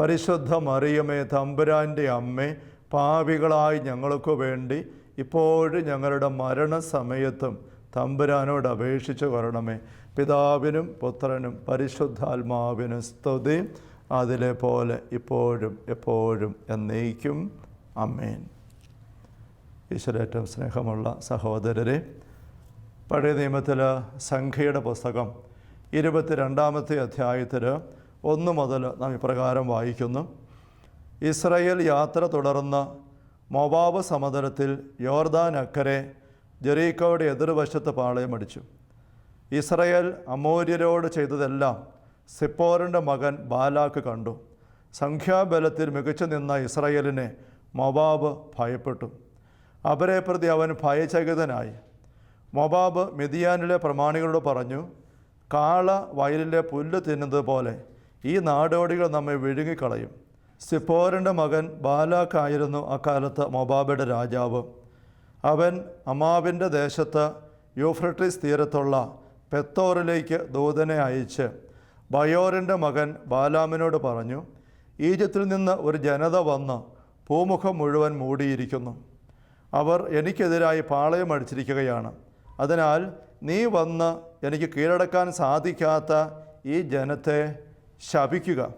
പരിശുദ്ധ മറിയമേ തമ്പുരാന്റെ അമ്മേ പാപികളായി ഞങ്ങൾക്ക് വേണ്ടി ഇപ്പോഴും ഞങ്ങളുടെ മരണസമയത്തും തമ്പുരാനോട് അപേക്ഷിച്ച് വരണമേ. പിതാവിനും പുത്രനും പരിശുദ്ധാത്മാവിനും സ്തുതി. അതിലെ പോലെ ഇപ്പോഴും എപ്പോഴും എന്നേക്കും. അമ്മേൻ ഈശ്വരേറ്റവും സ്നേഹമുള്ള സഹോദരരെ പഴയ നിയമത്തിൽ സംഖ്യയുടെ പുസ്തകം ഇരുപത്തിരണ്ടാമത്തെ അധ്യായത്തിൽ ഒന്ന് മുതൽ നാം ഇപ്രകാരം വായിക്കുന്നു. ഇസ്രയേൽ യാത്ര തുടർന്ന് മൊബാബ് സമതലത്തിൽ യോർദാൻ അക്കരെ ജെറീക്കോയുടെ എതിർവശത്ത് പാളയമടിച്ചു ഇസ്രയേൽ അമൂര്യരോട് ചെയ്തതെല്ലാം സിപ്പോറിന്റെ മകൻ ബാലാക്ക് കണ്ടു. സംഖ്യാബലത്തിൽ മികച്ചു നിന്ന ഇസ്രയേലിനെ മൊബാബ് ഭയപ്പെട്ടു. അവരെ പ്രതി അവൻ ഭയചകിതനായി. മൊബാബ് മിതിയാനിലെ പ്രമാണികളോട് പറഞ്ഞു കാള വയലിലെ പുല്ല് തിന്നുന്നത് പോലെ ഈ നാടോടികൾ നമ്മെ വിഴുങ്ങിക്കളയും. സിപ്പോറിന്റെ മകൻ ബാലാക്കായിരുന്നു അക്കാലത്ത് മൊബാബയുടെ രാജാവ്. അവൻ അമാവിന്റെ ദേശത്ത് യൂഫ്രട്ടീസ് തീരത്തുള്ള പെത്തോറിലേക്ക് ദൂതനെ അയച്ച് ബയോറിന്റെ മകൻ ബാലാമിനോട് പറഞ്ഞു ഈജിപ്തിൽ നിന്ന് ഒരു ജനത വന്ന് ഭൂമുഖം മുഴുവൻ മൂടിയിരിക്കുന്നു. അവർ എനിക്കെതിരായി പാളയം അടിച്ചിരിക്കുകയാണ്. അതിനാൽ നീ വന്ന് എനിക്ക് കീഴടക്കാൻ സാധിക്കാത്ത ഈ ജനത്തെ ശപിക്കുക.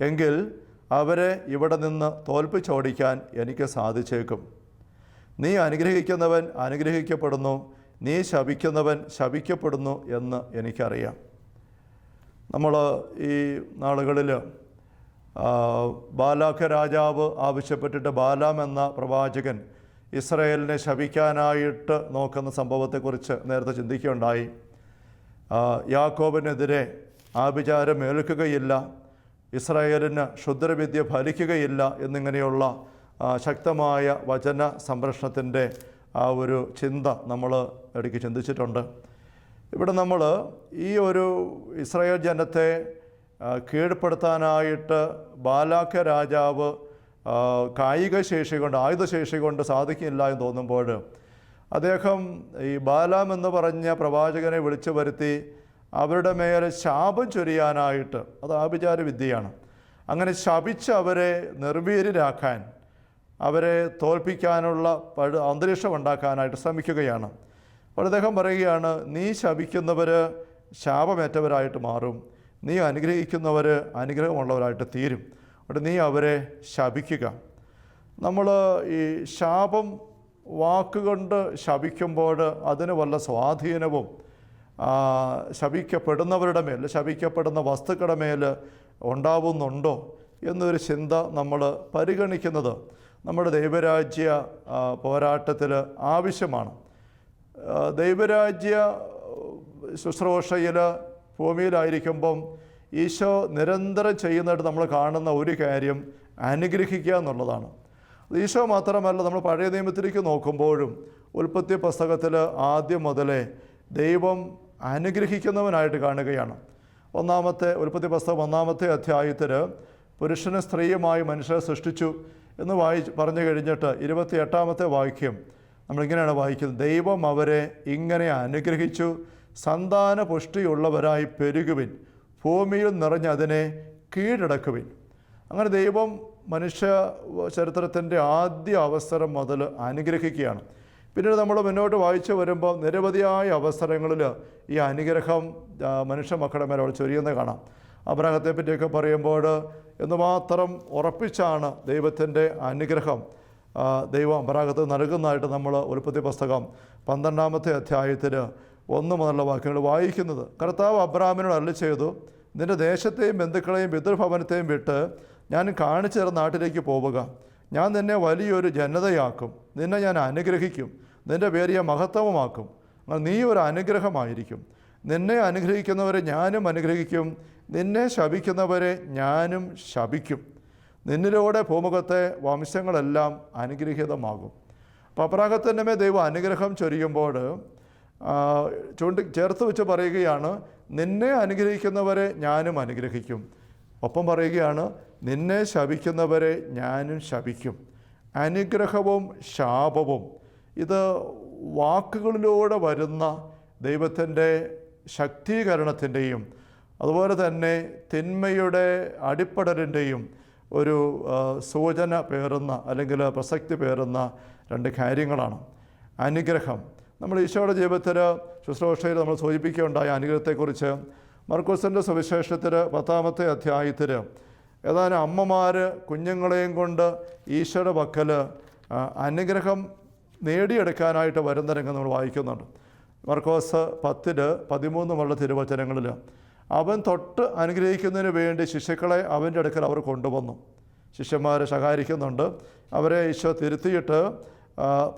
എങ്കിൽ അവരെ ഇവിടെ നിന്ന് തോൽപ്പിച്ചോടിക്കാൻ എനിക്ക് സാധിച്ചേക്കും. നീ അനുഗ്രഹിക്കുന്നവൻ അനുഗ്രഹിക്കപ്പെടുന്നു. നീ ശപിക്കുന്നവൻ ശപിക്കപ്പെടുന്നു എന്ന് എനിക്കറിയാം. നമ്മൾ ഈ നാളുകളിൽ ബാലാഖ രാജാവ് ആവശ്യപ്പെട്ടിട്ട് ബാലാം എന്ന പ്രവാചകൻ ഇസ്രയേലിനെ ശപിക്കാനായിട്ട് നോക്കുന്ന സംഭവത്തെക്കുറിച്ച് നേരത്തെ ചിന്തിക്കുകയുണ്ടായി. യാക്കോബിനെതിരെ ആഭിചാരം ഏൽക്കുകയില്ല ഇസ്രായേലിന് ക്ഷുദ്രവിദ്യ ഫലിക്കുകയില്ല എന്നിങ്ങനെയുള്ള ശക്തമായ വചന സംരക്ഷണത്തിന്റെ ആ ഒരു ചിന്ത നമ്മൾ ഇടയ്ക്ക് ചിന്തിച്ചിട്ടുണ്ട്. ഇവിടെ നമ്മൾ ഈ ഒരു ഇസ്രായേൽ ജനത്തെ കീഴ്പ്പെടുത്താനായിട്ട് ബാലാക്ക രാജാവ് കായിക ശേഷി കൊണ്ട് ആയുധശേഷി കൊണ്ട് സാധിക്കില്ല എന്ന് തോന്നുമ്പോൾ അദ്ദേഹം ഈ ബാലാം എന്ന് പറഞ്ഞ പ്രവാചകനെ വിളിച്ചു വരുത്തി അവരുടെ മേലെ ശാപം ചൊരിയാനായിട്ട്. അത് ആഭിചാര വിദ്യയാണ് അങ്ങനെ ശപിച്ച് അവരെ നിർവീര്യരാക്കാൻ അവരെ തോൽപ്പിക്കാനുള്ള പഴ അന്തരീക്ഷം ഉണ്ടാക്കാനായിട്ട് ശ്രമിക്കുകയാണ്. അപ്പോൾ അദ്ദേഹം പറയുകയാണ് നീ ശപിക്കുന്നവർ ശാപമേറ്റവരായിട്ട് മാറും. നീ അനുഗ്രഹിക്കുന്നവർ അനുഗ്രഹമുള്ളവരായിട്ട് തീരും. അവിടെ നീ അവരെ ശപിക്കുക. നമ്മൾ ഈ ശാപം വാക്കുകൊണ്ട് ശപിക്കുമ്പോൾ അതിന് വല്ല സ്വാധീനവും ശപിക്കപ്പെടുന്നവരുടെ മേൽ ശപിക്കപ്പെടുന്ന വസ്തുക്കളുടെ മേൽ ഉണ്ടാവുന്നുണ്ടോ എന്നൊരു ചിന്ത നമ്മൾ പരിഗണിക്കുന്നത് നമ്മുടെ ദൈവരാജ്യ പോരാട്ടത്തിൽ ആവശ്യമാണ്. ദൈവരാജ്യ ശുശ്രൂഷയിൽ ഭൂമിയിലായിരിക്കുമ്പം ഈശോ നിരന്തരം ചെയ്യുന്നതായിട്ട് നമ്മൾ കാണുന്ന ഒരു കാര്യം അനുഗ്രഹിക്കുക എന്നുള്ളതാണ്. ഈശോ മാത്രമല്ല നമ്മൾ പഴയ നിയമത്തിലേക്ക് നോക്കുമ്പോഴും ഉൽപ്പത്തി പുസ്തകത്തിൽ ആദ്യം മുതലേ ദൈവം അനുഗ്രഹിക്കുന്നവനായിട്ട് കാണുകയാണ്. ഒന്നാമത്തെ ഉൽപ്പത്തി പുസ്തകം ഒന്നാമത്തെ അധ്യായത്തിൽ പുരുഷനും സ്ത്രീയുമായി മനുഷ്യരെ സൃഷ്ടിച്ചു എന്ന് വായി പറഞ്ഞു കഴിഞ്ഞിട്ട് ഇരുപത്തി എട്ടാമത്തെ വാക്യം നമ്മളിങ്ങനെയാണ് വായിക്കുന്നത്. ദൈവം അവരെ ഇങ്ങനെ അനുഗ്രഹിച്ചു സന്താന പുഷ്ടിയുള്ളവരായി പെരുകുവിൻ ഭൂമിയിൽ നിറഞ്ഞ് അതിനെ കീഴടക്കുവിൻ. അങ്ങനെ ദൈവം മനുഷ്യ ചരിത്രത്തിന്റെ ആദ്യ അവസരം മുതൽ അനുഗ്രഹിക്കുകയാണ്. പിന്നീട് നമ്മൾ മുന്നോട്ട് വായിച്ചു വരുമ്പോൾ നിരവധിയായ അവസരങ്ങളിൽ ഈ അനുഗ്രഹം മനുഷ്യ മക്കളുടെ മേലെ അവൾ ചൊരിയുന്നത് കാണാം. അബ്രഹത്തെ പറ്റിയൊക്കെ പറയുമ്പോൾ എന്തുമാത്രം ഉറപ്പിച്ചാണ് ദൈവത്തിന്റെ അനുഗ്രഹം ദൈവം അബ്രാഹത്ത് നൽകുന്നതായിട്ട് നമ്മൾ ഉൽപ്പത്തി പുസ്തകം പന്ത്രണ്ടാമത്തെ അധ്യായത്തിൽ ഒന്ന് മുതലുള്ള വാക്യങ്ങൾ വായിക്കുന്നത്. കർത്താവ് അബ്രാമിനോട് അല്ല ചെയ്തു നിന്റെ ദേശത്തെയും ബന്ധുക്കളെയും പിതൃഭവനത്തെയും വിട്ട് ഞാൻ കാണിച്ചു തരുന്ന നാട്ടിലേക്ക് പോവുക. ഞാൻ നിന്നെ വലിയൊരു ജനതയാക്കും. നിന്നെ ഞാൻ അനുഗ്രഹിക്കും. നിന്റെ പേര് ഞാൻ മഹത്വമാക്കും എന്നാൽ നീ ഒരു അനുഗ്രഹമായിരിക്കും. നിന്നെ അനുഗ്രഹിക്കുന്നവരെ ഞാനും അനുഗ്രഹിക്കും. നിന്നെ ശപിക്കുന്നവരെ ഞാനും ശപിക്കും. നിന്നിലൂടെ ഭൂമുഖത്തെ വംശങ്ങളെല്ലാം അനുഗ്രഹീതമാകും. അപ്പോൾ അബ്രാഹത്തിന്റെ മേൽ ദൈവം അനുഗ്രഹം ചൊരിയുമ്പോൾ ചൂണ്ടി ചേർത്ത് വെച്ച് പറയുകയാണ് നിന്നെ അനുഗ്രഹിക്കുന്നവരെ ഞാനും അനുഗ്രഹിക്കും. ഒപ്പം പറയുകയാണ് നിന്നെ ശപിക്കുന്നവരെ ഞാനും ശപിക്കും. അനുഗ്രഹവും ശാപവും. ഇത് വാക്കുകളിലൂടെ വരുന്ന ദൈവത്തിന്റെ ശക്തീകരണത്തിന്റെയും അതുപോലെ തന്നെ തിന്മയുടെ അടിപ്പടലിന്റെയും ഒരു സൂചന പേറുന്ന അല്ലെങ്കിൽ പ്രസക്തി പേറുന്ന രണ്ട് കാര്യങ്ങളാണ്. അനുഗ്രഹം. നമ്മൾ ഈശോയുടെ ജീവിതത്തിൽ ശുശ്രൂഷയിൽ നമ്മൾ സൂചിപ്പിക്കുകയുണ്ടായ അനുഗ്രഹത്തെക്കുറിച്ച്. മർക്കോസിന്റെ സുവിശേഷത്തിൽ പത്താമത്തെ അധ്യായത്തിൽ ഏതാനും അമ്മമാർ കുഞ്ഞുങ്ങളെയും കൊണ്ട് ഈശോയുടെ പക്കൽ അനുഗ്രഹം നേടിയെടുക്കാനായിട്ട് വരുന്ന രംഗം നമ്മൾ വായിക്കുന്നുണ്ട്. മർക്കോസ് പത്തിൽ പതിമൂന്നുമുള്ള തിരുവചനങ്ങളിൽ അവൻ തൊട്ട് അനുഗ്രഹിക്കുന്നതിന് വേണ്ടി ശിശുക്കളെ അവന്റെ അടുക്കൽ അവർ കൊണ്ടുവന്നു. ശിഷ്യന്മാരെ ശകാരിക്കുന്നുണ്ട്. അവരെ ഈശോ തിരുത്തിയിട്ട്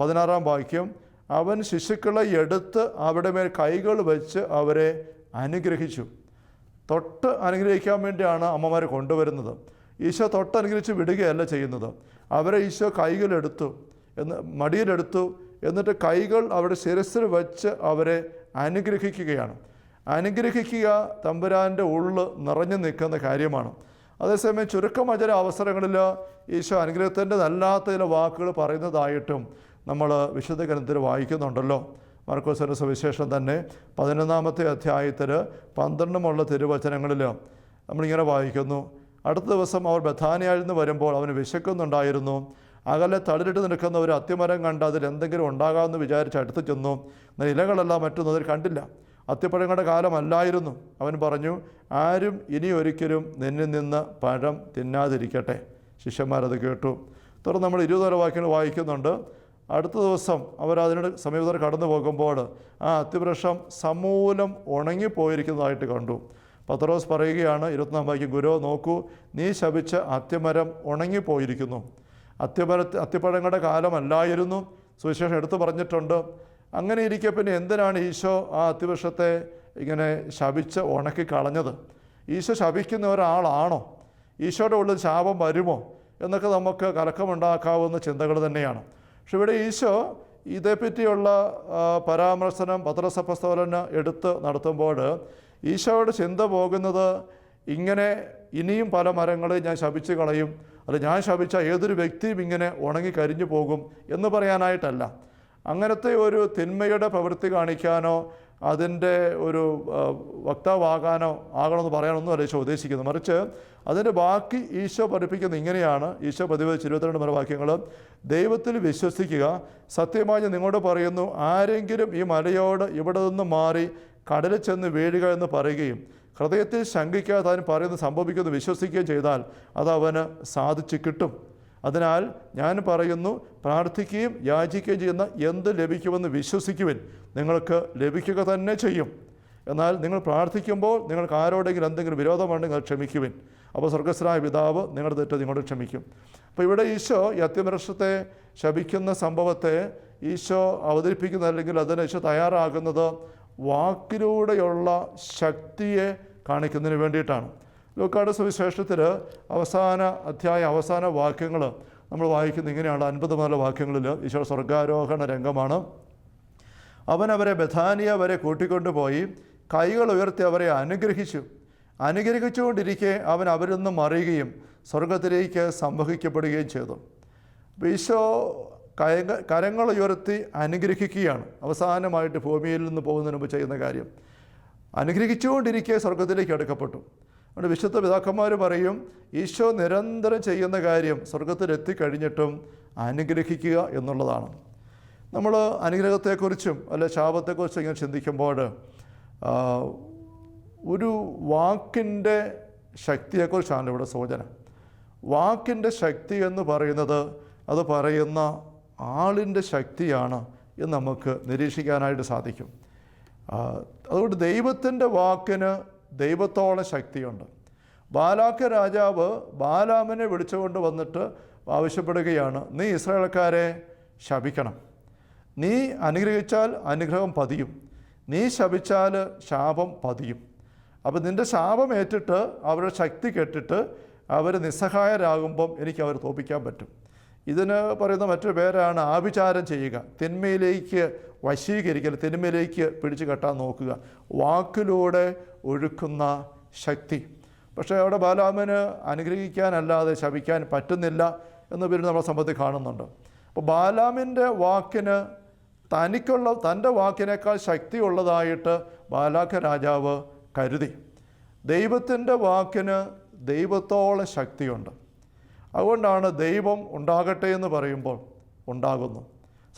പതിനാറാം വാക്യം അവൻ ശിശുക്കളെ എടുത്ത് അവിടെ മേൽ കൈകൾ വെച്ച് അവരെ അനുഗ്രഹിച്ചു. തൊട്ട് അനുഗ്രഹിക്കാൻ വേണ്ടിയാണ് അമ്മമാർ കൊണ്ടുവരുന്നത്. ഈശോ തൊട്ട് അനുഗ്രഹിച്ച് വിടുകയല്ല ചെയ്യുന്നത്. അവരെ ഈശോ കൈകളെടുത്തു എന്ന് മടിയിലെടുത്തു. എന്നിട്ട് കൈകൾ അവരുടെ ശിരസ്സിൽ വെച്ച് അവരെ അനുഗ്രഹിക്കുകയാണ്. അനുഗ്രഹിക്കുക തമ്പുരാന്റെ ഉള്ളിൽ നിറഞ്ഞു നിൽക്കുന്ന കാര്യമാണ്. അതേസമയം ചുരുക്കം ചില അവസരങ്ങളിൽ ഈശോ അനുഗ്രഹത്തിന്റെ അല്ലാത്ത ചില വാക്കുകൾ പറയുന്നതായിട്ടും നമ്മൾ വിശുദ്ധ ഗ്രന്ഥത്തിൽ വായിക്കുന്നുണ്ടല്ലോ. മർക്കോസിന്റെ സുവിശേഷം തന്നെ പതിനൊന്നാമത്തെ അധ്യായത്തിൽ പന്ത്രണ്ടുമുള്ള തിരുവചനങ്ങളിൽ നമ്മളിങ്ങനെ വായിക്കുന്നു. അടുത്ത ദിവസം അവർ ബഥാനിയായിരുന്നു വരുമ്പോൾ അവന് വിശക്കുന്നുണ്ടായിരുന്നു. അകലെ തളിരിട്ട് നിൽക്കുന്ന ഒരു അത്തിമരം കണ്ട് അതിൽ എന്തെങ്കിലും ഉണ്ടാകാമെന്ന് വിചാരിച്ച് അടുത്ത് ചെന്നു. ഇലകളെല്ലാം മറ്റൊന്നും അതിൽ കണ്ടില്ല. അത്തിപ്പഴങ്ങളുടെ കാലമല്ലായിരുന്നു അവൻ പറഞ്ഞു ആരും ഇനി ഒരിക്കലും നിന്നിൽ നിന്ന് പഴം തിന്നാതിരിക്കട്ടെ. ശിഷ്യന്മാരത് കേട്ടു. തുടർന്ന് നമ്മൾ ഇരുപതോര വാക്യങ്ങൾ വായിക്കുന്നുണ്ട്. അടുത്ത ദിവസം അവരതിനോട് സമീപത്തോടെ കടന്നു പോകുമ്പോൾ ആ അത്തിവൃക്ഷം സമൂലം ഉണങ്ങിപ്പോയിരിക്കുന്നതായിട്ട് കണ്ടു. പത്രോസ് പറയുകയാണ് ഇരുപത്തിനാം വാക്യം ഗുരു നോക്കൂ നീ ശപിച്ച അത്തിമരം ഉണങ്ങിപ്പോയിരിക്കുന്നു. അത്തിമര അത്യപഴങ്ങളുടെ കാലമല്ലായിരുന്നു. സുവിശേഷം എടുത്തു പറഞ്ഞിട്ടുണ്ട്. അങ്ങനെ ഇരിക്കെ പിന്നെ എന്തിനാണ് ഈശോ ആ അത്യവൃക്ഷത്തെ ഇങ്ങനെ ശപിച്ച് ഉണക്കി കളഞ്ഞത്? ഈശോ ശപിക്കുന്ന ഒരാളാണോ? ഈശോയുടെ ഉള്ളിൽ ശാപം വരുമോ? എന്നൊക്കെ നമുക്ക് കലക്കമുണ്ടാക്കാവുന്ന ചിന്തകൾ തന്നെയാണ്. പക്ഷെ ഇവിടെ ഈശോ ഇതേപ്പറ്റിയുള്ള പരാമർശനം പത്രസപ്പസ്തോലന് എടുത്ത് നടത്തുമ്പോൾ ഈശോയുടെ ചിന്ത പോകുന്നത് ഇങ്ങനെ ഇനിയും പല മരങ്ങളെ ഞാൻ ശപിച്ചു കളയും അല്ല ഞാൻ ശപിച്ച ഏതൊരു വ്യക്തിയും ഇങ്ങനെ ഉണങ്ങി കരിഞ്ഞു പോകും എന്ന് പറയാനായിട്ടല്ല. അങ്ങനത്തെ ഒരു തിന്മയുടെ പ്രവൃത്തി കാണിക്കാനോ അതിന്റെ ഒരു വക്താവാകാനോ ആകണമെന്ന് പറയാനൊന്നുമല്ല ഈശോ ഉദ്ദേശിക്കുന്നത്. മറിച്ച് അതിന്റെ ബാക്കി ഈശോ പഠിപ്പിക്കുന്ന ഇങ്ങനെയാണ് ഈശോ പതിവ് ഇരുപത്തിരണ്ട് മരവാക്യങ്ങൾ ദൈവത്തിൽ വിശ്വസിക്കുക. സത്യമായി നിങ്ങളോട് പറയുന്നു ആരെങ്കിലും ഈ മലയോട് ഇവിടെ നിന്ന് മാറി കടലിൽ ചെന്ന് വീഴുക എന്ന് പറയുകയും ഹൃദയത്തിൽ ശങ്കിക്കാതെ അവൻ പറയുന്നത് സംഭവിക്കുമെന്ന് വിശ്വസിക്കുകയും ചെയ്താൽ അത് അവന് സാധിച്ചു കിട്ടും. അതിനാൽ ഞാൻ പറയുന്നു പ്രാർത്ഥിക്കുകയും യാചിക്കുകയും ചെയ്യുന്ന എന്ത് ലഭിക്കുമെന്ന് വിശ്വസിക്കുവിൻ. നിങ്ങൾക്ക് ലഭിക്കുക തന്നെ ചെയ്യും. എന്നാൽ നിങ്ങൾ പ്രാർത്ഥിക്കുമ്പോൾ നിങ്ങൾക്ക് ആരോടെങ്കിലും എന്തെങ്കിലും വിരോധമുണ്ടെങ്കിൽ ക്ഷമിക്കുവിൻ. അപ്പോൾ സ്വർഗസ്വരായ പിതാവ് നിങ്ങളുടെ തെറ്റ് നിങ്ങളോട് ക്ഷമിക്കും. അപ്പോൾ ഇവിടെ ഈശോ ഈ അത്യവൃക്ഷത്തെ ശപിക്കുന്ന സംഭവത്തെ ഈശോ അവതരിപ്പിക്കുന്ന അല്ലെങ്കിൽ അതിന് ഈശോ തയ്യാറാകുന്നത് വാക്കിലൂടെയുള്ള ശക്തിയെ കാണിക്കുന്നതിന് വേണ്ടിയിട്ടാണ്. ലൂക്കാട് സുവിശേഷത്തിൽ അവസാന അധ്യായ അവസാന വാക്യങ്ങൾ നമ്മൾ വായിക്കുന്ന ഇങ്ങനെയാണ്. അൻപത് മുതൽ വാക്യങ്ങളിൽ ഈശോ സ്വർഗാരോഹണ രംഗമാണ്. അവൻ അവരെ ബഥാനിയ വരെ കൂട്ടിക്കൊണ്ടുപോയി കൈകൾ ഉയർത്തി അവരെ അനുഗ്രഹിച്ചു. അനുഗ്രഹിച്ചുകൊണ്ടിരിക്കെ അവൻ അവരിൽ നിന്നും മറിയുകയും സ്വർഗത്തിലേക്ക് സംവഹിക്കപ്പെടുകയും ചെയ്തു. അപ്പോൾ ഈശോ കരങ്ങൾ ഉയർത്തി അനുഗ്രഹിക്കുകയാണ്. അവസാനമായിട്ട് ഭൂമിയിൽ നിന്ന് പോകുന്നതിന് മുമ്പ് ചെയ്യുന്ന കാര്യം. അനുഗ്രഹിച്ചുകൊണ്ടിരിക്കെ സ്വർഗത്തിലേക്ക് എടുക്കപ്പെട്ടു അതുകൊണ്ട് വിശുദ്ധ പിതാക്കന്മാർ പറയും ഈശോ നിരന്തരം ചെയ്യുന്ന കാര്യം സ്വർഗത്തിലെത്തിക്കഴിഞ്ഞിട്ടും അനുഗ്രഹിക്കുക എന്നുള്ളതാണ്. നമ്മൾ അനുഗ്രഹത്തെക്കുറിച്ചും അല്ലെ ശാപത്തെക്കുറിച്ചും ഇങ്ങനെ ചിന്തിക്കുമ്പോൾ ഒരു വാക്കിന്റെ ശക്തിയെക്കുറിച്ചാണ് ഇവിടെ സൂചന. വാക്കിന്റെ ശക്തി എന്ന് പറയുന്നത് അത് പറയുന്ന ആളിന്റെ ശക്തിയാണ് എന്ന് നമുക്ക് നിരീക്ഷിക്കാനായിട്ട് സാധിക്കും. അതുകൊണ്ട് ദൈവത്തിന്റെ വാക്കിന് ദൈവത്തോളം ശക്തിയുണ്ട്. ബാലാക്ക രാജാവ് ബാലാമിനെ വിളിച്ചുകൊണ്ട് വന്നിട്ട് ആവശ്യപ്പെടുകയാണ് നീ ഇസ്രായേൽക്കാരെ ശപിക്കണം. നീ അനുഗ്രഹിച്ചാൽ അനുഗ്രഹം പതിയും. നീ ശപിച്ചാൽ ശാപം പതിയും. അപ്പോൾ നിന്റെ ശാപം ഏറ്റിട്ട് അവരുടെ ശക്തി കെട്ടിട്ട് അവർ നിസ്സഹായരാകുമ്പം എനിക്ക് അവർ തോപ്പിക്കാൻ പറ്റും. ഇതിന് പറയുന്ന മറ്റൊരു പേരാണ് ആഭിചാരം ചെയ്യുക. തിന്മയിലേക്ക് വശീകരിക്കൽ തിന്മയിലേക്ക് പിടിച്ചു കെട്ടാൻ നോക്കുക. വാക്കിലൂടെ ഒഴുക്കുന്ന ശക്തി. പക്ഷേ അവിടെ ബാലാമന് അനുഗ്രഹിക്കാനല്ലാതെ ശപിക്കാൻ പറ്റുന്നില്ല എന്ന് പേര് നമ്മളെ സംബന്ധത്തിൽ കാണുന്നുണ്ട്. അപ്പോൾ ബാലാമിന്റെ വാക്കിന് തനിക്കുള്ള തന്റെ വാക്കിനേക്കാൾ ശക്തിയുള്ളതായിട്ട് ബാലാഖ രാജാവ് കരുതി. ദൈവത്തിന്റെ വാക്കിന് ദൈവത്തോളം ശക്തിയുണ്ട്. അതുകൊണ്ടാണ് ദൈവം ഉണ്ടാകട്ടെ എന്ന് പറയുമ്പോൾ ഉണ്ടാകുന്നു.